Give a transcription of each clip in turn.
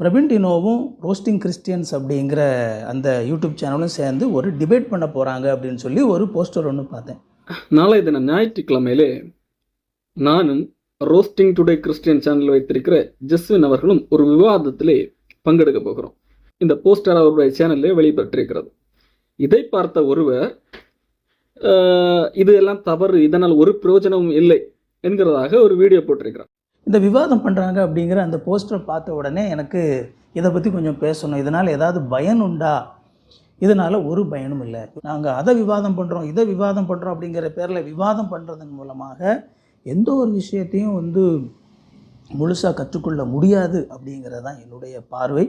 Praveen டினோவும் roasting Christians அப்படிங்கிற அந்த YouTube சேனலும் சேர்ந்து ஒரு டிபேட் பண்ண போகிறாங்க அப்படின்னு சொல்லி ஒரு போஸ்டர் ஒன்று பார்த்தேன். நாளைய தினம் ஞாயிற்றுக்கிழமையிலே நானும் ரோஸ்டிங் டுடே கிறிஸ்டியன் சேனல் வைத்திருக்கிற ஜஸ்வின் அவர்களும் ஒரு விவாதத்திலே பங்கெடுக்க போகிறோம். இந்த போஸ்டர் அவருடைய சேனலில் வெளிப்பட்டிருக்கிறது. இதை பார்த்த ஒருவர் இது எல்லாம் தவறு இதனால் ஒரு பிரயோஜனமும் இல்லை என்கிறதாக ஒரு வீடியோ போட்டிருக்கிறார். இந்த விவாதம் பண்ணுறாங்க அப்படிங்கிற அந்த போஸ்டரை பார்த்த உடனே எனக்கு இதை பற்றி கொஞ்சம் பேசணும். இதனால் ஏதாவது பயன் உண்டா? இதனால் ஒரு பயனும் இல்லை. நாங்கள் அதை விவாதம் பண்ணுறோம் இதை விவாதம் பண்ணுறோம் அப்படிங்கிற பேரில் விவாதம் பண்ணுறதன் மூலமாக எந்த ஒரு விஷயத்தையும் வந்து முழுசாக கற்றுக்கொள்ள முடியாது அப்படிங்கிறது தான் என்னுடைய பார்வை.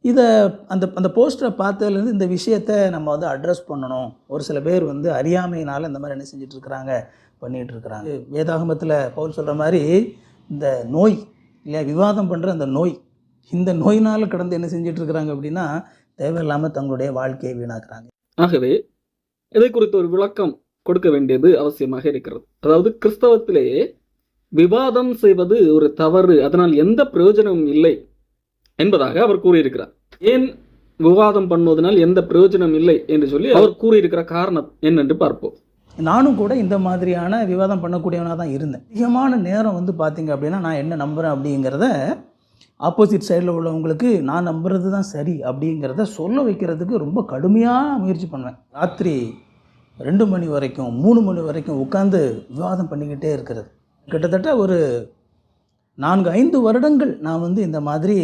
இதை அந்த அந்த போஸ்டரை பார்த்ததுலேருந்து இந்த விஷயத்தை நம்ம வந்து அட்ரஸ் பண்ணணும். ஒரு சில பேர் வந்து அறியாமையினால் இந்த மாதிரி என்ன செஞ்சுட்டு பண்ணிகிட்ருக்குறாங்க வேதாகமத்தில் பவுல் சொல்கிற மாதிரி இந்த நோய் இல்லையா விவாதம் பண்ணுற அந்த நோய் இந்த நோயினால் கடந்து என்ன செஞ்சுட்டு இருக்கிறாங்க அப்படின்னா தேவையில்லாமல் தங்களுடைய வாழ்க்கையை வீணாக்குறாங்க. ஆகவே இதை குறித்து ஒரு விளக்கம் கொடுக்க வேண்டியது அவசியமாக இருக்கிறது. அதாவது கிறிஸ்தவத்திலேயே விவாதம் செய்வது ஒரு தவறு அதனால் எந்த பிரயோஜனமும் இல்லை என்பதாக அவர் கூறியிருக்கிறார். ஏன் விவாதம் பண்ணுவதனால் எந்த பிரயோஜனம் இல்லை என்று சொல்லி அவர் கூறியிருக்கிற காரணம் என்னென்று பார்ப்போம். நானும் கூட இந்த மாதிரியான விவாதம் பண்ணக்கூடியவனாக தான் இருந்தேன். அதிகமான நேரம் வந்து பார்த்திங்க அப்படின்னா நான் என்ன நம்புகிறேன் அப்படிங்கிறத ஆப்போசிட் சைடில் உள்ளவங்களுக்கு நான் நம்புறது தான் சரி அப்படிங்கிறத சொல்ல வைக்கிறதுக்கு ரொம்ப கடுமையாக முயற்சி பண்ணுவேன். ராத்திரி ரெண்டு மணி வரைக்கும் மூணு மணி வரைக்கும் உட்காந்து விவாதம் பண்ணிக்கிட்டே இருக்கிறது. கிட்டத்தட்ட ஒரு நான்கு ஐந்து வருடங்கள் நான் வந்து இந்த மாதிரி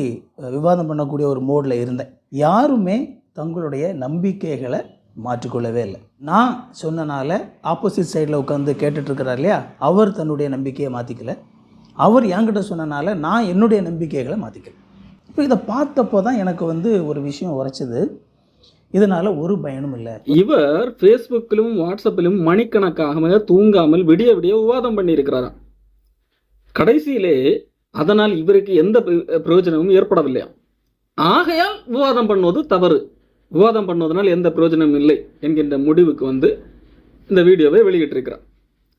விவாதம் பண்ணக்கூடிய ஒரு மோடில் இருந்தேன். யாருமே தங்களுடைய நம்பிக்கைகளை மாற்றிக்கொள்ளவே இல்லை. நான் சொன்னனால ஆப்போசிட் சைடில் உட்காந்து கேட்டுட்ருக்கிறார் இல்லையா? அவர் தன்னுடைய நம்பிக்கையை மாற்றிக்கல அவர் என்கிட்ட சொன்னனால நான் என்னுடைய நம்பிக்கைகளை மாற்றிக்கல இப்போ இதை பார்த்தப்போ தான் எனக்கு வந்து ஒரு விஷயம் உரைச்சது. இதனால் ஒரு பயனும் இல்லை. இவர் ஃபேஸ்புக்கிலும் வாட்ஸ்அப்பிலும் மணிக்கணக்காக தூங்காமல் விடிய விடிய விவாதம் பண்ணியிருக்கிறாராம். கடைசியிலே அதனால் இவருக்கு எந்த பிர- பிரயோஜனமும் ஏற்படவில்லையா ஆகையால் விவாதம் பண்ணுவது தவறு. விவாதம் பண்ணுவதனால் எந்த பிரயோஜனமும் இல்லை என்கின்ற முடிவுக்கு வந்து இந்த வீடியோவை வெளியிட்டிருக்கிறார்.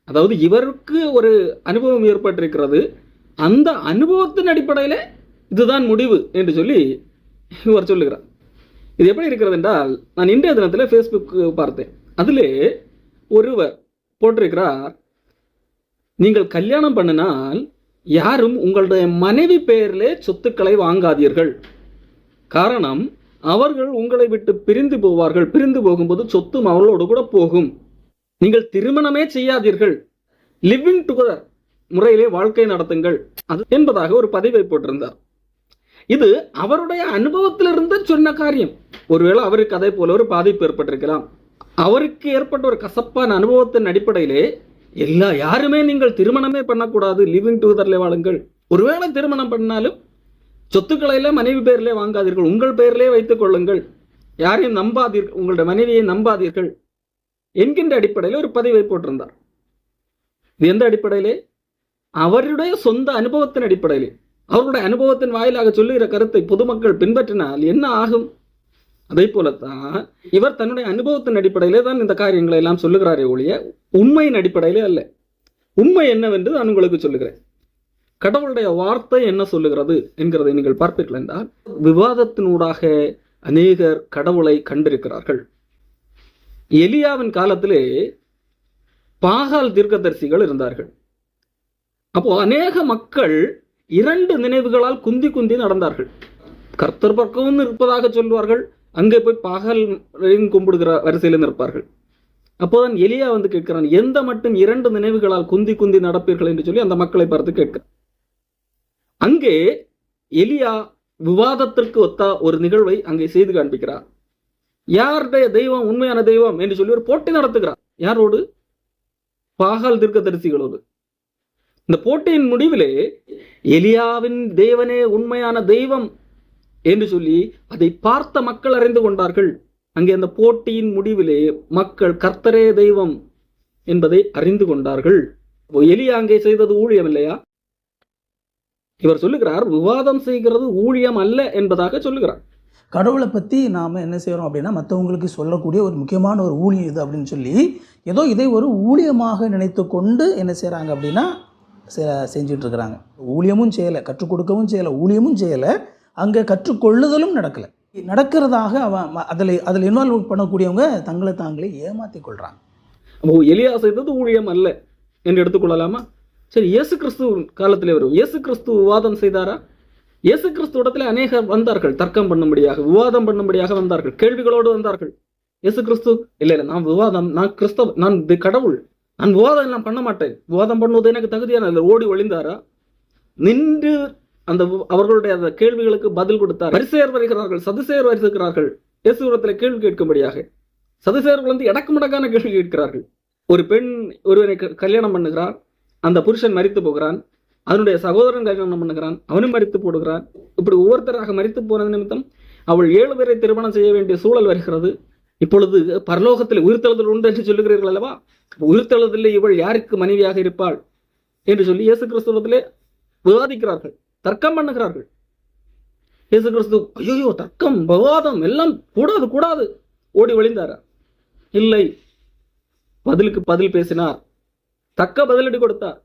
அதாவது இவருக்கு ஒரு அனுபவம் ஏற்பட்டிருக்கிறது. அந்த அனுபவத்தின் அடிப்படையில் இதுதான் முடிவு என்று சொல்லி இவர் சொல்லுகிறார். இது எப்படி இருக்கிறது என்றால் நான் இன்றைய தினத்தில் ஃபேஸ்புக் பார்த்தேன். அதிலே ஒருவர் போட்டிருக்கிறார் நீங்கள் கல்யாணம் பண்ணினால் யாரும் உங்களுடைய மனைவி பெயரிலே சொத்துக்களை வாங்காதீர்கள். காரணம் அவர்கள் உங்களை விட்டு பிரிந்து போவார்கள். பிரிந்து போகும்போது சொத்தும் அவர்களோடு கூட போகும். நீங்கள் திருமணமே செய்யாதீர்கள். லிவிங் டுகெதர் முறையிலே வாழ்க்கை நடத்துங்கள். அது என்பதாக ஒரு பதிவை போட்டிருந்தார். இது அவருடைய அனுபவத்திலிருந்து சொன்ன காரியம். ஒருவேளை அவருக்கு அதே போல ஒரு பாதிப்பு ஏற்பட்டிருக்கலாம். அவருக்கு ஏற்பட்ட ஒரு கசப்பான அனுபவத்தின் அடிப்படையிலே எல்லா யாருமே நீங்கள் திருமணமே பண்ணக்கூடாது. லிவிங் டுகெதர்ல வாழுங்கள். ஒருவேளை திருமணம் பண்ணாலும் சொத்துக்களையில மனைவி பெயரிலே வாங்காதீர்கள். உங்கள் பெயரிலே வைத்துக் கொள்ளுங்கள். யாரையும் நம்பாதீர்கள் உங்களுடைய மனைவியை நம்பாதீர்கள். என்கின்ற அடிப்படையில் ஒரு பதிவை போட்டிருந்தார். இது எந்த அடிப்படையிலே? அவருடைய சொந்த அனுபவத்தின் அடிப்படையிலே. அவருடைய அனுபவத்தின் வாயிலாக சொல்லுகிற கருத்தை பொதுமக்கள் பின்பற்றினால் என்ன ஆகும்? அதே போலத்தான் இவர் தன்னுடைய அனுபவத்தின் அடிப்படையிலே தான் இந்த காரியங்களை எல்லாம் சொல்லுகிறாரே ஒழிய உண்மையின் அடிப்படையிலே அல்ல. உண்மை என்னவென்று நான் உங்களுக்கு சொல்லுகிறேன். கடவுளுடைய வார்த்தை என்ன சொல்லுகிறது என்கிறதை நீங்கள் பார்ப்பீர்கள் என்றால் விவாதத்தினூடாக அநேகர் கடவுளை கண்டிருக்கிறார்கள். எலியாவின் காலத்திலே பாகால் தீர்க்கதரிசிகள் இருந்தார்கள். அப்போ அநேக மக்கள் இரண்டு நினைவுகளால் குந்தி குந்தி நடந்தார்கள். கர்த்தர் பக்கமும் இருப்பதாக சொல்வார்கள் அங்கே போய் பகல் கும்பிடுகிற வரிசையில் நிற்பார்கள். அப்போதான் எலியா வந்து கேட்கிறான் எந்த மட்டும் இரண்டு நினைவுகளால் குந்தி குந்தி நடப்பீர்கள் என்று சொல்லி அந்த மக்களை பார்த்து கேட்கிறான். அங்கே எலியா விவாதத்திற்கு ஒத்த ஒரு நிகழ்வை அங்கே செய்து காண்பிக்கிறார். யாருடைய தெய்வம் உண்மையான தெய்வம் என்று சொல்லி ஒரு போட்டி நடத்துகிறார். யாரோடு? பாகால் தீர்க்கதரிசிகளோடு. இந்த போட்டியின் முடிவிலே எலியாவின் தேவனே உண்மையான தெய்வம் என்று சொல்லி அதை பார்த்த மக்கள் அறிந்து கொண்டார்கள். அங்கே அந்த போட்டியின் முடிவிலே மக்கள் கர்த்தரே தெய்வம் என்பதை அறிந்து கொண்டார்கள். எலியா அங்கே செய்தது ஊழியம் இல்லையா? இவர் சொல்லுகிறார் விவாதம் செய்கிறது ஊழியம் அல்ல என்பதாக சொல்லுகிறார். கடவுளை பற்றி நாம் என்ன செய்கிறோம் அப்படின்னா மற்றவங்களுக்கு சொல்லக்கூடிய ஒரு முக்கியமான ஒரு ஊழியம் இது அப்படின்னு சொல்லி ஏதோ இதை ஒரு ஊழியமாக நினைத்து கொண்டு என்ன செய்கிறாங்க அப்படின்னா செஞ்சுட்டு இருக்கிறாங்க ஊழியமும் செய்யலை கற்றுக் கொடுக்கவும் செய்யலை ஊழியமும் செய்யலை அங்கே கற்றுக்கொள்ளுதலும் நடக்கலை. நடக்கிறதாக அவன் அதில் அதில் இன்வால்வ் பண்ணக்கூடியவங்க தங்களை தாங்களே ஏமாற்றி கொள்கிறாங்க எலியா செய்தது ஊழியம் அல்ல என்று எடுத்துக்கொள்ளலாமா சரி இயேசு கிறிஸ்து காலத்தில் வரும். இயேசு கிறிஸ்து விவாதம் செய்தாரா? இயேசு கிறிஸ்து இடத்துல அநேகர் வந்தார்கள். தர்க்கம் பண்ணும்படியாக விவாதம் பண்ணும்படியாக வந்தார்கள். கேள்விகளோடு வந்தார்கள். இயேசு கிறிஸ்து இல்ல இல்லை நான் விவாதம் நான் கிறிஸ்தவ நான் இது கடவுள். நான் விவாதம் எல்லாம் பண்ண மாட்டேன். விவாதம் பண்ணுவது எனக்கு தகுதியான இல்லை. ஓடி ஒளிந்தாரா? நின்று அந்த அவர்களுடைய அந்த கேள்விகளுக்கு பதில் கொடுத்தார். வரிசையர் வருகிறார்கள் சதுசேர் வருகிறார்கள். இயேசுவிடத்தில் கேள்வி கேட்கும்படியாக. சதுசேயர்கள் வந்து இடக்கு மடக்கான கேள்வி கேட்கிறார்கள். ஒரு பெண் ஒருவனை க- கல்யாணம் பண்ணுகிறார். அந்த புருஷன் மறித்து போகிறான். அதனுடைய சகோதரன் கல்யாணம் பண்ணுகிறான்? அவனும் மறித்து போடுகிறான். இப்படி ஒவ்வொருத்தராக மறித்து போனது நிமித்தம் அவள் ஏழு பேரை திருமணம் செய்ய வேண்டிய சூழல் வருகிறது. இப்பொழுது பரலோகத்தில் உயிர்த்தெழுதல் உண்டு என்று சொல்லுகிறீர்கள் அல்லவா? உயிர்த்தெழுதலில் இவள் யாருக்கு மனைவியாக இருப்பாள்? என்று சொல்லி இயேசு கிறிஸ்துவத்திலே விவாதிக்கிறார்கள். தர்க்கம் பண்ணுகிறார்கள். இயேசு கிறிஸ்து ஐயோ தர்க்கம் விவாதம் எல்லாம் கூடாது கூடாது. ஓடி ஒளிந்தாரா? இல்லை. பதிலுக்கு பதில் பேசினார். தக்க பதிலடி கொடுத்தார்.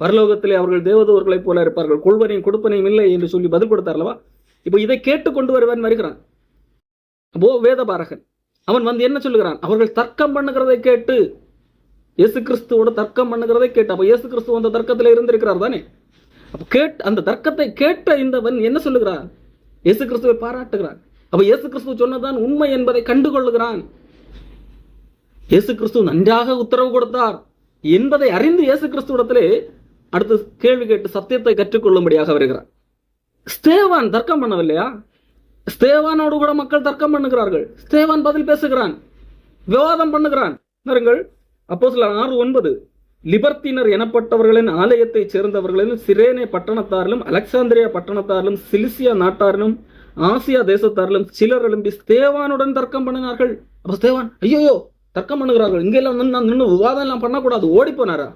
பரலோகத்திலே அவர்கள் தேவதூர்களைப் போல இருப்பார்கள். கொள்வனையும் கொடுப்பனையும் இல்லை என்று சொல்லி பதில் கொடுத்தார் அல்லவா இப்போ இதை கேட்டு கொண்டு வருவன் வருகிறான். அப்போ வேதபாரகன் அவன் வந்து என்ன சொல்லுகிறான்? அவர்கள் தர்க்கம் பண்ணுகிறதை கேட்டு இயேசு கிறிஸ்துவோட தர்க்கம் பண்ணுகிறதை கேட்டு அப்போ இயேசு கிறிஸ்து அந்த தர்க்கத்தில் இருந்திருக்கிறார் தானே? அப்போ கேட் அந்த தர்க்கத்தை கேட்ட இந்தவன் என்ன சொல்லுகிறான்? இயேசு கிறிஸ்துவை பாராட்டுகிறான். அப்போ இயேசு கிறிஸ்துவ சொன்னதான் உண்மை என்பதை கண்டுகொள்ளுகிறான். இயேசு கிறிஸ்து நன்றாக உத்தரவு கொடுத்தார். என்பதை அறிந்து இயேசு கிறிஸ்துவிடத்திலே அடுத்து கேள்வி கேட்டு சத்தியத்தை கற்றுக்கொள்ளும்படியாக வருகிறார். ஸ்தேவான் தர்க்கம் பண்ணவில்லையா? ஸ்தேவானோடு கூட மக்கள் தர்க்கம் பண்ணுகிறார்கள். ஸ்தேவான் பதில் பேசுகிறான். விவாதம் பண்ணுகிறான். பாருங்கள் அப்போ சில ஆறு ஒன்பது. லிபர்த்தினர் எனப்பட்டவர்களின் ஆலயத்தைச் சேர்ந்தவர்களிலும் சிரேனே பட்டணத்தாரிலும் அலெக்சாந்திரியா பட்டணத்தாரிலும் சிலிசியா நாட்டாரிலும் ஆசியா தேசத்தாரிலும் சிலர் எழும்பி ஸ்தேவானுடன் தர்க்கம் பண்ணினார்கள். அப்போ ஸ்தேவான் ஐயோயோ தர்க்கம் பண்ணுகிறார்கள். இங்கெல்லாம் நின்று நின்று விவாதம் எல்லாம் பண்ணக்கூடாது. ஓடி போனாரா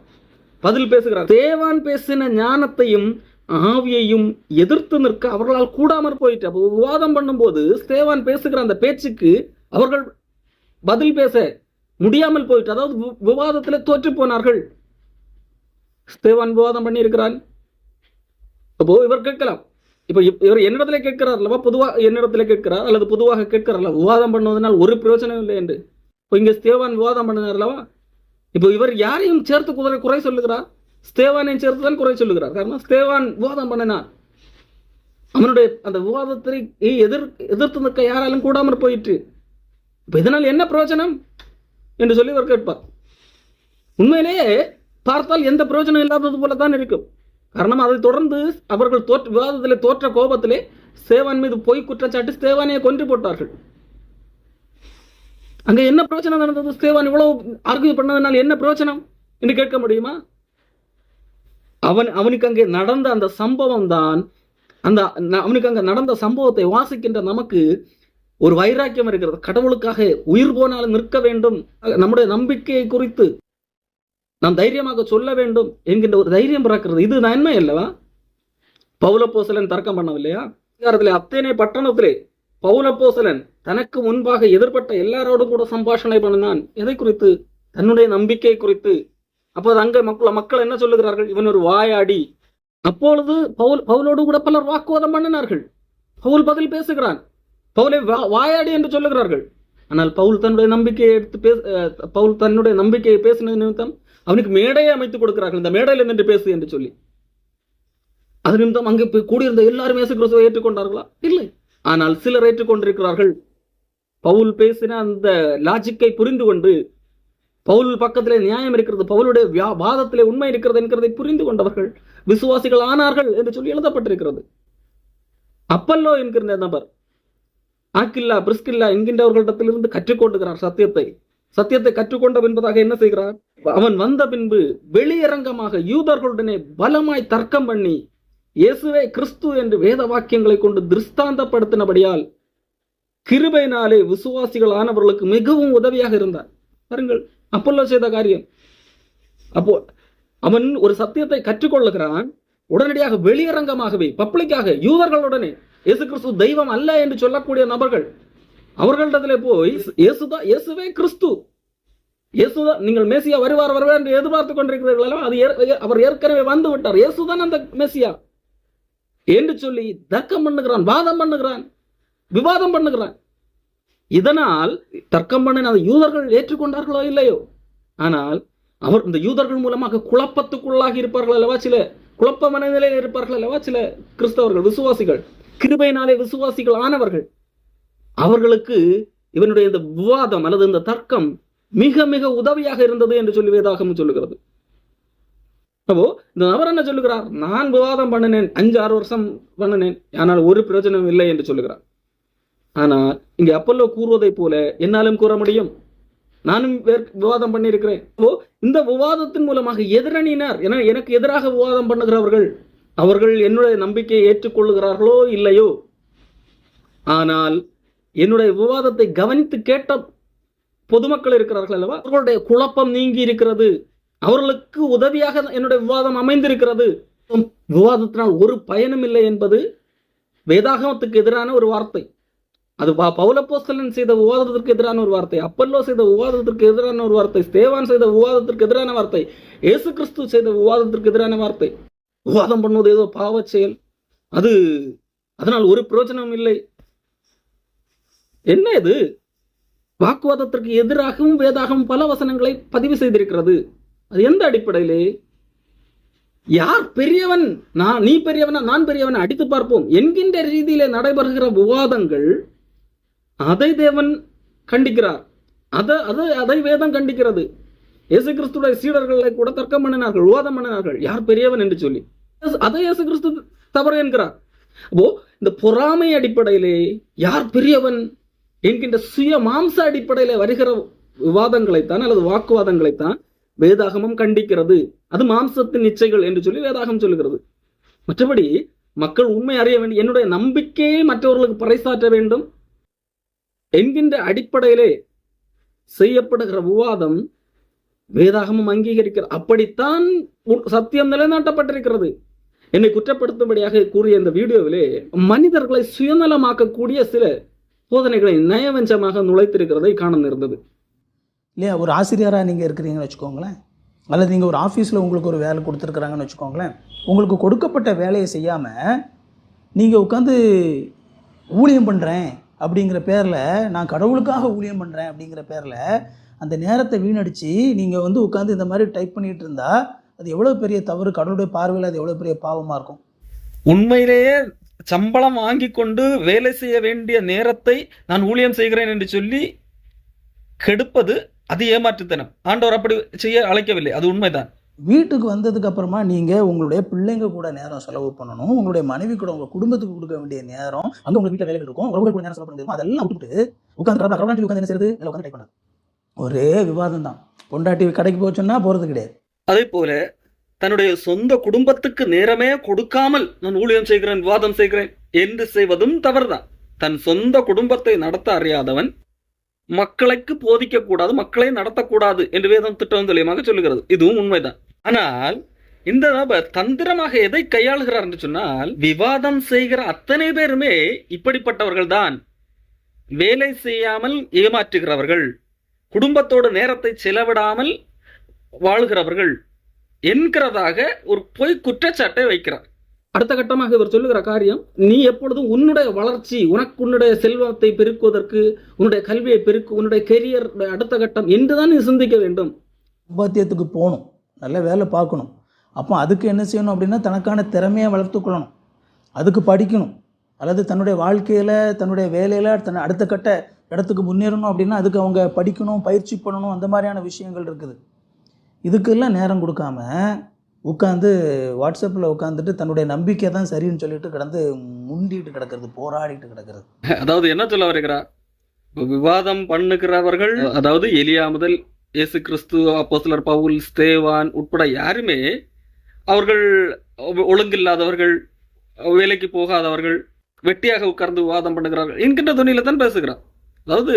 பதில் பேசுகிறார். தேவான் பேசின ஞானத்தையும் ஆவியையும் எதிர்த்து நிற்க அவர்களால் கூடாமற் போயிட்டு அப்போ விவாதம் பண்ணும்போது ஸ்தேவான் பேசுகிற அந்த பேச்சுக்கு அவர்கள் பதில் பேச முடியாமல் போயிட்டு அதாவது விவாதத்தில் விவாதத்திலே தோற்று போனார்கள். ஸ்தேவான் விவாதம் பண்ணியிருக்கிறான் அப்போ இவர் கேட்கலாம். இப்போ இப்- இவர் என்னிடத்துல கேட்கிறார் அல்லவா? பொதுவாக என்னிடத்துல கேட்கிறார் அல்லது பொதுவாக கேட்கிறார் விவாதம் பண்ணுவதனால் ஒரு பிரயோஜனம் இல்லை என்று. இப்போ இங்க ஸ்தேவான் விவாதம் பண்ணினார் அல்லவா? இப்போ இவர் யாரையும் சேர்த்து குதிரை குறை சொல்லுகிறார்? ஸ்தேவானையும் சேர்த்து தான் குறை சொல்லுகிறார். காரணம் ஸ்தேவான் விவாதம் பண்ணினார் அவனுடைய அந்த விவாதத்தை எதிர் எதிர்த்து நிற்க யாராலும் கூடாமல் போயிற்று. இப்போ இதனால் என்ன பிரயோஜனம்? என்று சொல்லி இவர் கேட்பார். உண்மையிலேயே பார்த்தால் எந்த பிரயோஜனம் இல்லாதது போல தான் இருக்கும். காரணம் அதை தொடர்ந்து அவர்கள் தோற்ற விவாதத்திலே தோற்ற கோபத்திலே சேவான் மீது பொய் குற்றச்சாட்டு ஸ்தேவானையை கொன்று போட்டார்கள். அங்க என்ன பிரயோஜனம் நடந்தது? ஸ்தேவான் இவ்வளவு ஆர்கியூ பண்ணதுனால என்ன பிரயோஜனம்? என்று கேட்க முடியுமா? அவன் அவனுக்கு அங்கே நடந்த அந்த சம்பவம் தான் அந்த அவனுக்கு அங்க நடந்த சம்பவத்தை வாசிக்கின்ற நமக்கு ஒரு வைராக்கியம் இருக்கிறது. கடவுளுக்காக உயிர் போனாலும் நிற்க வேண்டும். நம்முடைய நம்பிக்கையை குறித்து நாம் தைரியமாக சொல்ல வேண்டும் என்கின்ற ஒரு தைரியம் பிறக்கிறது. இது நன்மை அல்லவா? பௌலப்போசலன் தர்க்கம் பண்ணவில்லையா? அதிகாரத்திலே அத்தேனே பட்டணத்திலே பௌலப்போசலன் தனக்கு முன்பாக எதிர்பட்ட எல்லாரோடும் கூட சம்பாஷணை பண்ணினான். எதை குறித்து? தன்னுடைய நம்பிக்கை குறித்து. அப்போது அங்கே மக்கள் மக்கள் என்ன சொல்லுகிறார்கள்? இவன் ஒரு வாயாடி. அப்பொழுது பவுல் பவுலோடு கூட பலர் வாக்குவாதம் பண்ணினார்கள். பவுல் பதில் பேசுகிறான். பவுலை வா- வாயாடி என்று சொல்லுகிறார்கள். ஆனால் பவுல் தன்னுடைய நம்பிக்கையை எடுத்து பேச அஹ், பவுல் தன்னுடைய நம்பிக்கையை பேசின நிமித்தம் அவனுக்கு மேடையை அமைத்துக் கொடுக்கிறார்கள். இந்த மேடையில் நின்று பேசு என்று சொல்லி. அது நிமித்தம் அங்கே கூடியிருந்த எல்லாரும் இயேசு கிறிஸ்துவை ஏற்றுக்கொண்டார்களா? இல்லை. ஆனால் சிலர் ஏற்றுக்கொண்டிருக்கிறார்கள். பவுல் பேசின அந்த லாஜிக்கை புரிந்து கொண்டு பவுல் பக்கத்திலே நியாயம் இருக்கிறது பவுலுடைய வியா- வாதத்திலே உண்மை இருக்கிறது என்கிறதை புரிந்து கொண்டவர்கள் விசுவாசிகள் ஆனார்கள் என்று சொல்லி எழுதப்பட்டிருக்கிறது. அப்பல்லோ என்கிற நபர் ஆக்கில்லா பிரிஸ்கில்லா என்கின்றவர்களிடத்திலிருந்து கற்றுக்கொண்டுகிறார் சத்தியத்தை. சத்தியத்தை கற்றுக்கொண்ட என்பதாக என்ன செய்கிறார்? அவன் வந்த பின்பு வெளியரங்கமாக யூதர்களுடனே பலமாய் தர்க்கம் பண்ணி இயேசுவே கிறிஸ்து என்று வேத வாக்கியங்களை கொண்டு திருஷ்டாந்தப்படுத்தினபடியால் கிருபையினாலே விசுவாசிகள் ஆனவர்களுக்கு மிகவும் உதவியாக இருந்தார். பாருங்கள் அப்பல்லோ செய்த காரியம். அப்போ அவன் ஒரு சத்தியத்தை கற்றுக்கொள்ளுகிறான். உடனடியாக வெளியரங்கமாகவே பப்ளிக்காக யூதர்களுடனே இயேசு கிறிஸ்து தெய்வம் அல்ல என்று சொல்லக்கூடிய நபர்கள் அவர்களிடத்திலே போய் இயேசுதான் இயேசுவே கிறிஸ்து. இயேசுதான் நீங்கள் மேசியா வருவார் வருவார் என்று எதிர்பார்த்து கொண்டிருக்கிறீர்களோ அது அவர் ஏற்கனவே வந்து விட்டார் இயேசுதான் அந்த மேசியா. என்று சொல்லி தர்க்கம் பண்ணுகிறான் வாதம் பண்ணுகிறான் விவாதம் பண்ணுகிறான். இதனால் தர்க்கம் பண்ண அந்த யூதர்கள் ஏற்றுக்கொண்டார்களோ இல்லையோ? ஆனால் அவர் இந்த யூதர்கள் மூலமாக குழப்பத்துக்குள்ளாகி இருப்பார்கள் அல்லவா சில? குழப்ப மனநிலையில் இருப்பார்கள் அல்லவா சில கிறிஸ்தவர்கள் விசுவாசிகள்? கிருபையினாலே விசுவாசிகள் ஆனவர்கள். அவர்களுக்கு இவனுடைய இந்த விவாதம் அல்லது இந்த தர்க்கம் மிக மிக உதவியாக இருந்தது என்று சொல்லி வேதாகம் சொல்லுகிறது. அப்போ இந்த நபர் என்ன சொல்லுகிறார்? நான் விவாதம் பண்ணினேன் அஞ்சு ஆறு வருஷம் பண்ணினேன். ஆனால் ஒரு பிரயோஜனம் இல்லை என்று சொல்லுகிறார். ஆனால் இங்கே அப்பல்லோ கூறுவதைப் போல என்னாலும் கூற முடியும். நானும் விவாதம் பண்ணியிருக்கிறேன். அப்போ இந்த விவாதத்தின் மூலமாக எதிரணியினர் என எனக்கு எதிராக விவாதம் பண்ணுகிறவர்கள் அவர்கள் என்னுடைய நம்பிக்கையை ஏற்றுக்கொள்ளுகிறார்களோ இல்லையோ? ஆனால் என்னுடைய விவாதத்தை கவனித்து கேட்ட பொதுமக்கள் இருக்கிறார்கள் அல்லவா? அவர்களுடைய குழப்பம் நீங்கி இருக்கிறது. அவர்களுக்கு உதவியாக என்னுடைய விவாதம் அமைந்திருக்கிறது. விவாதத்தினால் ஒரு பயனும் இல்லை என்பது வேதாகமத்துக்கு எதிரான ஒரு வார்த்தை. அது பௌலப்போஸ்தலன் செய்த விவாதத்திற்கு எதிரான ஒரு வார்த்தை. அப்பல்லோ செய்த விவாதத்திற்கு எதிரான ஒரு வார்த்தை. ஸ்தேவான் செய்த விவாதத்திற்கு எதிரான வார்த்தை. ஏசு கிறிஸ்து செய்த விவாதத்திற்கு எதிரான வார்த்தை. விவாதம் பண்ணுவது ஏதோ பாவ செயல். அது அதனால் ஒரு பிரயோஜனம் இல்லை. என்ன இது? வாக்குவாதத்திற்கு எதிராகவும் வேதாகவும் பல வசனங்களை பதிவு செய்திருக்கிறது. அது எந்த அடிப்படையிலே? யார் பெரியவன்? நான் நீ பெரியவனா நான் பெரியவன்? அடித்து பார்ப்போம். என்கின்ற ரீதியிலே நடைபெறுகிற விவாதங்கள் அதை தேவன் கண்டிக்கிறார். அதை அதை அதை வேதம் கண்டிக்கிறது. இயேசு கிறிஸ்துடைய சீடர்களை கூட தர்க்கம் பண்ணினார்கள் விவாதம் பண்ணினார்கள். யார் பெரியவன் என்று சொல்லி. அதை இயேசு கிறிஸ்து தவறு என்கிறார். அப்போ இந்த பொறாமை அடிப்படையிலே யார் பெரியவன் என்கின்ற சுய மாம்ச அடிப்படையில வருகிற விவாதங்களைத்தான் அல்லது வாக்குவாதங்களைத்தான் வேதாகமம் கண்டிக்கிறது. அது மாம்சத்தின் இச்சைகள் என்று சொல்லி வேதாகம் சொல்லுகிறது. மற்றபடி மக்கள் உண்மை அறிய வேண்டும் என்னுடைய நம்பிக்கையை மற்றவர்களுக்கு பறைசாற்ற வேண்டும். என்கின்ற அடிப்படையிலே செய்யப்படுகிற விவாதம் வேதாகமம் அங்கீகரிக்கிறது அப்படித்தான் சத்தியம் நிலைநாட்டப்பட்டிருக்கிறது. என்னை குற்றப்படுத்தும்படியாக கூறிய இந்த வீடியோவிலே மனிதர்களை சுயநலமாக்கக்கூடிய சில போதனைகளை நயவஞ்சமாக நுழைத்திருக்கிறதை காண நேர்ந்தது. இல்லையா ஒரு ஆசிரியராக நீங்கள் இருக்கிறீங்கன்னு வச்சுக்கோங்களேன். அல்லது நீங்கள் ஒரு ஆஃபீஸில் உங்களுக்கு ஒரு வேலை கொடுத்துருக்குறாங்கன்னு வச்சுக்கோங்களேன். உங்களுக்கு கொடுக்கப்பட்ட வேலையை செய்யாமல் நீங்கள் உட்காந்து ஊழியம் பண்ணுறேன் அப்படிங்கிற பேரில் நான் கடவுளுக்காக ஊழியம் பண்ணுறேன் அப்படிங்கிற பேரில் அந்த நேரத்தை வீணடித்து நீங்கள் வந்து உட்காந்து இந்த மாதிரி டைப் பண்ணிகிட்டு இருந்தால் அது எவ்வளோ பெரிய தவறு? கடவுளுடைய பார்வையில் அது எவ்வளோ பெரிய பாவமாக இருக்கும்? உண்மையிலேயே சம்பளம் வாங்கி கொண்டு வேலை செய்ய வேண்டிய நேரத்தை நான் ஊழியம் செய்கிறேன் என்று சொல்லி கெடுப்பது அது ஏமாற்றுத்தனம். ஆண்டவர் அப்படி செய்ய அழைக்கவில்லை. அது உண்மைதான். வீட்டுக்கு வந்ததுக்கு அப்புறமா நீங்கள் உங்களுடைய பிள்ளைங்க கூட நேரம் செலவு பண்ணணும். உங்களுடைய மனைவி கூட உங்கள் குடும்பத்துக்கு கொடுக்க வேண்டிய நேரம் அங்கே உங்கள் வீட்டில் வேலைகள் இருக்கும். உறவுகள் கூட நேரம் செலவு பண்ண அதெல்லாம் விட்டுட்டு உட்காந்து கடவுளாண்டி உட்காந்து என்ன செய்யுது இல்லை உட்காந்து டைப் பண்ணாது ஒரே விவாதம் தான் பொண்டாட்டி கடைக்கு போச்சுன்னா போகிறது கிடையாது. அதே போல தன்னுடைய சொந்த குடும்பத்துக்கு நேரமே கொடுக்காமல் நான் ஊழியம் செய்கிறேன் விவாதம் செய்கிறேன் என்று செய்வதும் தவறுதான். தன் சொந்த குடும்பத்தை நடத்த அறியாதவன் மக்களுக்கு போதிக்க கூடாது மக்களை நடத்தக்கூடாது என்று வேதம் திட்டம் தெளிவாக சொல்லுகிறது. இதுவும் உண்மைதான். ஆனால் இந்த நபர் தந்திரமாக எதை கையாளுகிறார் என்று சொன்னால் விவாதம் செய்கிற அத்தனை பேருமே இப்படிப்பட்டவர்கள் தான். வேலை செய்யாமல் ஏமாற்றுகிறவர்கள் குடும்பத்தோடு நேரத்தை செலவிடாமல் வாழ்கிறவர்கள் என்கிறதாக ஒரு பொய் குற்றச்சாட்டை வைக்கிறார். அடுத்த கட்டமாக இவர் சொல்லுகிற காரியம் நீ எப்பொழுதும் உன்னுடைய வளர்ச்சி உனக்கு உன்னுடைய செல்வத்தை பெருக்குவதற்கு உன்னுடைய கல்வியை பெருக்கு உன்னுடைய கெரியர் அடுத்த கட்டம் என்றுதான் நீ சிந்திக்க வேண்டும். சம்பாத்தியத்துக்கு போகணும். நல்ல வேலை பார்க்கணும். அப்போ அதுக்கு என்ன செய்யணும் அப்படின்னா தனக்கான திறமையை வளர்த்துக்கொள்ளணும் அதுக்கு படிக்கணும். அல்லது தன்னுடைய வாழ்க்கையில் தன்னுடைய வேலையில் தன் அடுத்த கட்ட இடத்துக்கு முன்னேறணும் அப்படின்னா அதுக்கு அவங்க படிக்கணும் பயிற்சி பண்ணணும் அந்த மாதிரியான விஷயங்கள் இருக்குது. இதுக்கெல்லாம் நேரம் கொடுக்காம உட்காந்து வாட்ஸ்அப்பில் உட்காந்துட்டு தன்னுடைய நம்பிக்கை தான் சரின்னு சொல்லிட்டு கிடந்து முண்டிட்டு கிடக்கிறது போராடிட்டு கிடக்கிறது. அதாவது என்ன சொல்ல வருகிறார் விவாதம் பண்ணுகிறவர்கள் அதாவது எலியா முதல் இயேசு கிறிஸ்து அப்போஸ்லர் பவுல் ஸ்தேவான் உட்பட யாருமே அவர்கள் ஒழுங்கில்லாதவர்கள் வேலைக்கு போகாதவர்கள் வெட்டியாக உட்கார்ந்து விவாதம் பண்ணுகிறார்கள் என்கின்ற துணியில தான் பேசுகிறார் அதாவது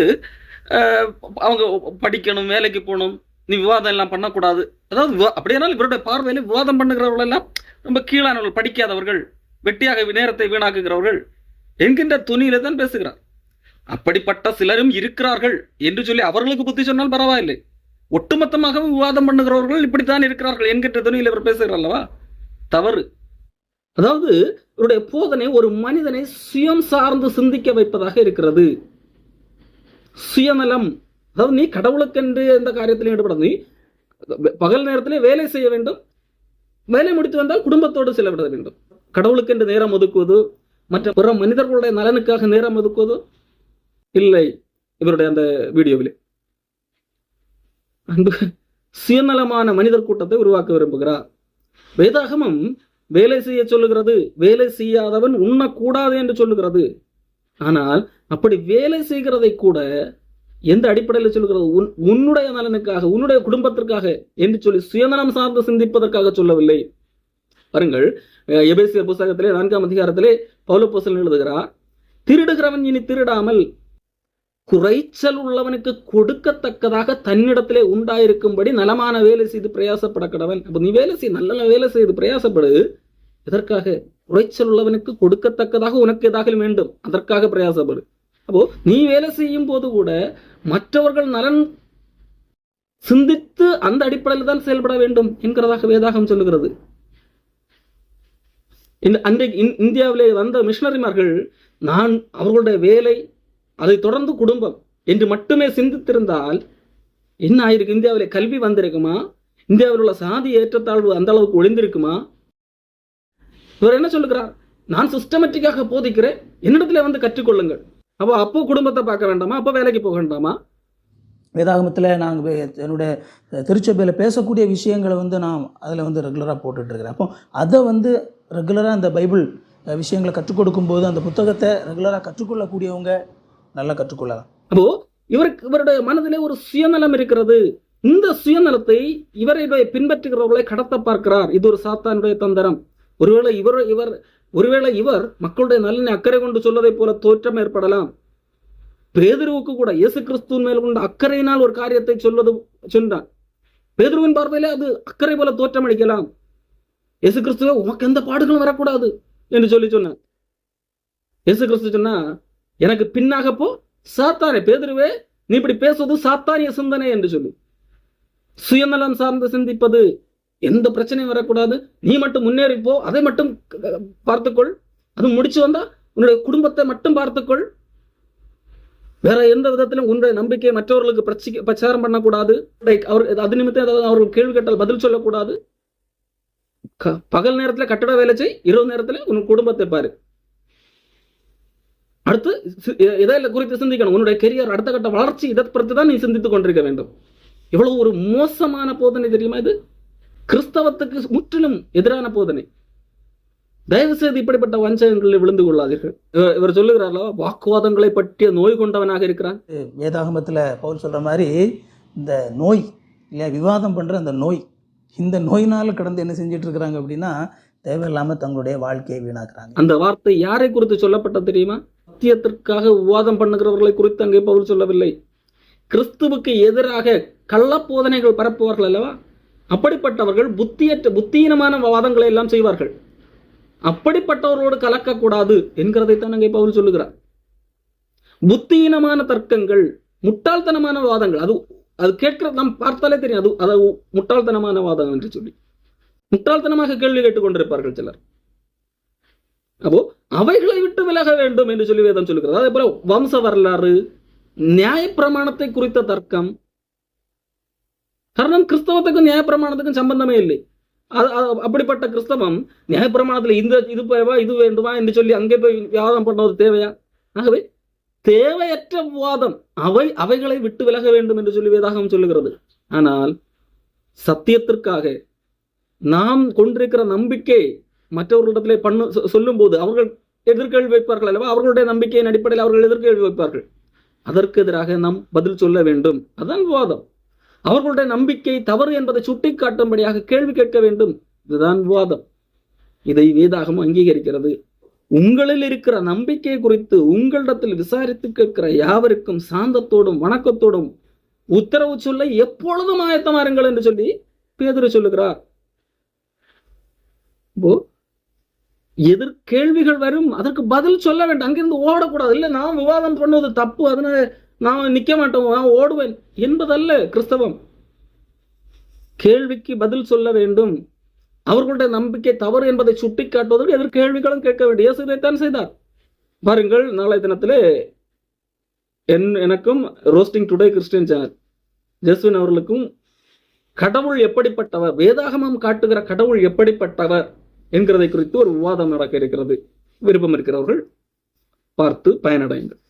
அவங்க படிக்கணும் வேலைக்கு போகணும் நீ விவாதம் எல்லாம் பண்ணக்கூடாது. அதாவது அப்படியானால் இவருடைய பார்வையில் விவாதம் பண்ணுகிறவர்கள் எல்லாம் ரொம்ப கீழானவர்கள் படிக்காதவர்கள் வெட்டியாக நேரத்தை வீணாக்குகிறவர்கள் என்கின்ற துணியில தான் பேசுகிறார். அப்படிப்பட்ட சிலரும் இருக்கிறார்கள் என்று சொல்லி அவர்களுக்கு புத்தி சொன்னால் பரவாயில்லை. ஒட்டுமொத்தமாக விவாதம் பண்ணுகிறவர்கள் இப்படித்தான் இருக்கிறார்கள் என்கின்ற துணியில் இவர் பேசுகிறார் அல்லவா? தவறு. அதாவது இவருடைய போதனை ஒரு மனிதனை சுயம் சார்ந்து சிந்திக்க வைப்பதாக இருக்கிறது. சுயநலம் அதாவது நீ கடவுளுக்கென்று எந்த காரியத்திலும் ஈடுபட நீ பகல் நேரத்திலே வேலை செய்ய வேண்டும். வேலை முடித்து வந்தால் குடும்பத்தோடு செலவிட வேண்டும். கடவுளுக்கென்று நேரம் ஒதுக்குவது மற்ற பிற மனிதர்களுடைய நலனுக்காக நேரம் ஒதுக்குவது இல்லை இவருடைய அந்த வீடியோவில். அன்பு சுயநலமான மனிதர் கூட்டத்தை உருவாக்க விரும்புகிறார். வேதாகமம் வேலை செய்ய சொல்லுகிறது வேலை செய்யாதவன் உண்ணக்கூடாது என்று சொல்லுகிறது. ஆனால் அப்படி வேலை செய்கிறதை கூட எந்த அடிப்படையில் சொல்லுகிறது? உன் உன்னுடைய நலனுக்காக உன்னுடைய குடும்பத்திற்காக என்று சொல்லி சுயநலம் சார்ந்து சிந்திப்பதற்காக சொல்லவில்லை. பாருங்கள் எபேசியர் புஸ்தகத்திலே நான்காம் அதிகாரத்திலே பௌலப்போசல் எழுதுகிறார் திருடுகிறவன் இனி திருடாமல் குறைச்சல் உள்ளவனுக்கு கொடுக்கத்தக்கதாக தன்னிடத்திலே உண்டாயிருக்கும்படி நலமான வேலை செய்து பிரயாசப்பட கடவன் அப்போ நீ வேலை செய் நல்ல நல்ல வேலை செய்து பிரயாசப்படு. எதற்காக? குறைச்சல் உள்ளவனுக்கு கொடுக்கத்தக்கதாக உனக்கு எதாக வேண்டும். அதற்காக பிரயாசப்படு. அப்போ நீ வேலை செய்யும் போது கூட மற்றவர்கள் நலன் சிந்தித்து அந்த அடிப்படையில் தான் செயல்பட வேண்டும் என்கிறதாக வேதாகம் சொல்லுகிறது. அன்றைக்கு இந்- இந்தியாவிலே வந்த மிஷனரிமார்கள் நான் அவர்களுடைய வேலை அதை தொடர்ந்து குடும்பம் என்று மட்டுமே சிந்தித்திருந்தால் என்ன ஆயிருக்கு? இந்தியாவிலே கல்வி வந்திருக்குமா? இந்தியாவில் உள்ள சாதி ஏற்றத்தாழ்வு அந்த அளவுக்கு ஒளிந்திருக்குமா இவர் என்ன சொல்லுகிறார்? நான் சிஸ்டமேட்டிக்காக போதிக்கிறேன். என்னிடத்துல வந்து கற்றுக்கொள்ளுங்கள். அப்போ அப்போ குடும்பத்தை பார்க்க வேண்டாமா? அப்போ வேலைக்கு போக வேண்டாமா? வேதாகமத்தில் நாங்கள் என்னுடைய திருச்சபையில் பேசக்கூடிய விஷயங்களை வந்து நான் அதில் வந்து ரெகுலராக போட்டுட்ருக்கிறேன் அப்போ அதை வந்து ரெகுலராக அந்த பைபிள் விஷயங்களை கற்றுக் கொடுக்கும்போது அந்த புத்தகத்தை ரெகுலராக கற்றுக்கொள்ளக்கூடியவங்க நல்லா கற்றுக்கொள்ளலாம். அப்போ இவருக்கு இவருடைய மனதிலே ஒரு சுயநலம் இருக்கிறது. இந்த சுயநலத்தை இவரை பின்பற்றுகிறவர்களை கடத்த பார்க்கிறார். இது ஒரு சாத்தானுடைய தந்திரம். ஒருவேளை இவர் இவர் ஒருவேளை இவர் மக்களுடைய நலனை அக்கறை கொண்டு சொல்வதைப் போல தோற்றம் ஏற்படலாம். பேதுருவுக்கு கூட இயேசு கிறிஸ்துவின் மேல் கொண்ட அக்கறையினால் ஒரு காரியத்தை சொல்வது சொன்னான் பேதுருவின் பார்வையிலே அது அக்கறை போல தோற்றம் அளிக்கலாம். இயேசு கிறிஸ்துவ உமக்கு எந்த பாடுகளும் வரக்கூடாது என்று சொல்லி சொன்னான் இயேசு கிறிஸ்து சொன்னா எனக்கு பின்னாகப்போ சாத்தானே பேதுருவே நீ இப்படி பேசுவது சாத்தானிய சிந்தனை என்று சொல்லி. சுயநலம் சார்ந்து சிந்திப்பது எந்த பிரச்சனையும் வரக்கூடாது. நீ மட்டும் முன்னேறி போ. அதை மட்டும் பார்த்துக்கொள். அது முடிச்சு வந்தா உன்னுடைய குடும்பத்தை மட்டும் பார்த்துக்கொள். வேற எந்த விதத்திலும் உன்னுடைய நம்பிக்கையை மற்றவர்களுக்கு பிரச்சி பிரச்சாரம் பண்ணக்கூடாது. அவர் அது நிமித்தம் ஏதாவது அவர்கள் கேள்வி கேட்டால் பதில் சொல்லக்கூடாது. க- பகல் நேரத்துல கட்டட வேலை செய். இரவு நேரத்தில் உன் குடும்பத்தை பாரு. அடுத்து சி- இதை குறித்து சிந்திக்கணும். உன்னுடைய கெரியர் அடுத்த கட்ட வளர்ச்சி இதை பற்றி தான் நீ சிந்தித்துக் கொண்டிருக்க வேண்டும். இவ்வளவு ஒரு மோசமான போதனை தெரியுமா இது? கிறிஸ்தவத்துக்கு முற்றிலும் எதிரான போதனை. தயவு செய்து இப்படிப்பட்ட வஞ்சகங்களில் விழுந்து கொள்ளாதீர்கள். இவர் சொல்லுகிறாரோ வாக்குவாதங்களை பற்றிய நோய் கொண்டவனாக இருக்கிறான். வேதாகமத்தில் பவுல் சொல்கிற மாதிரி இந்த நோய் இல்லையா விவாதம் பண்ணுற அந்த நோய் இந்த நோயினால் கடந்து என்ன செஞ்சுட்டு இருக்கிறாங்க அப்படின்னா தேவையில்லாமல் தங்களுடைய வாழ்க்கையை வீணாக்குறாங்க. அந்த வார்த்தை யாரை குறித்து சொல்லப்பட்டது தெரியுமா? சத்தியத்திற்காக விவாதம் பண்ணுகிறவர்களை குறித்து அங்கே பவுல் சொல்லவில்லை. கிறிஸ்துவுக்கு எதிராக கள்ள போதனைகள் பரப்புவார்கள் அல்லவா? அப்படிப்பட்டவர்கள் புத்தியற்ற புத்தீனமான வாதங்களை எல்லாம் செய்வார்கள். அப்படிப்பட்டவர்களோடு கலக்கக்கூடாது என்கிறதைத்தான் அங்கே பவுல் சொல்லுகிறார். புத்தியீனமான தர்க்கங்கள் முட்டாள்தனமான வாதங்கள் அது அது கேட்கிற நாம் பார்த்தாலே தெரியும் அது அது முட்டாள்தனமான வாதம் என்று சொல்லி. முட்டாள்தனமாக கேள்வி கேட்டுக்கொண்டிருப்பார்கள் சிலர். அப்போ அவைகளை விட்டு விலக வேண்டும் என்று சொல்லி வேதம் சொல்லுகிறது. அதே போல வம்ச வரலாறு நியாயப்பிரமாணத்தை குறித்த தர்க்கம் காரணம் கிறிஸ்தவத்துக்கும் நியாயப்பிரமாணத்துக்கும் சம்பந்தமே இல்லை அது அப்படிப்பட்ட கிறிஸ்தவம் நியாயப்பிரமாணத்தில் இந்த இது தேவா இது வேண்டுமா என்று சொல்லி அங்கே போய் விவாதம் பண்ணுவது தேவையா ஆகவே தேவையற்ற விவாதம் அவை அவைகளை விட்டு விலக வேண்டும் என்று சொல்லி வேதாகம் சொல்லுகிறது ஆனால் சத்தியத்திற்காக நாம் கொண்டிருக்கிற நம்பிக்கை மற்றவர்களிடத்திலே பண்ணு சொ- சொல்லும்போது அவர்கள் எதிர்கேள்வி வைப்பார்கள் அல்லவா அவர்களுடைய நம்பிக்கையின் அடிப்படையில் அவர்கள் எதிர்கேள்வி வைப்பார்கள் அதற்கு எதிராக நாம் பதில் சொல்ல வேண்டும் அதான் விவாதம் அவர்களுடைய நம்பிக்கை தவறு என்பதை சுட்டிக்காட்டும்படியாக கேள்வி கேட்க வேண்டும். இதுதான் விவாதம். இதை வேதாகம் அங்கீகரிக்கிறது. உங்களில் இருக்கிற நம்பிக்கை குறித்து உங்களிடத்தில் விசாரித்து கேட்கிற யாவருக்கும் சாந்தத்தோடும் வணக்கத்தோடும் உத்தரவு சொல்ல எப்பொழுதும் ஆயத்தமாருங்கள் என்று சொல்லி பேதுரு சொல்லுகிறார். இப்போ எதிர் கேள்விகள் வரும் அதற்கு பதில் சொல்ல வேண்டும். அங்கிருந்து ஓடக்கூடாது. இல்லை நான் விவாதம் பண்ணுவது தப்பு. அதனால நான் நிற்க மாட்டோம் நான் ஓடுவேன் என்பதல்ல கிறிஸ்தவம். கேள்விக்கு பதில் சொல்ல வேண்டும். அவர்களுடைய நம்பிக்கை தவறு என்பதை சுட்டிக்காட்டுவதற்கு எதிர் கேள்விகளும் கேட்க வேண்டிய இதைத்தான் செய்தார். பாருங்கள் நாளை தினத்திலே என் எனக்கும் roasting today Christian channel Jeswin அவர்களுக்கும் கடவுள் எப்படிப்பட்டவர் வேதாகமம் காட்டுகிற கடவுள் எப்படிப்பட்டவர் என்கிறதை குறித்து ஒரு விவாதம் நடக்க இருக்கிறது. விருப்பம் இருக்கிறவர்கள் பார்த்து பயனடையுங்கள்.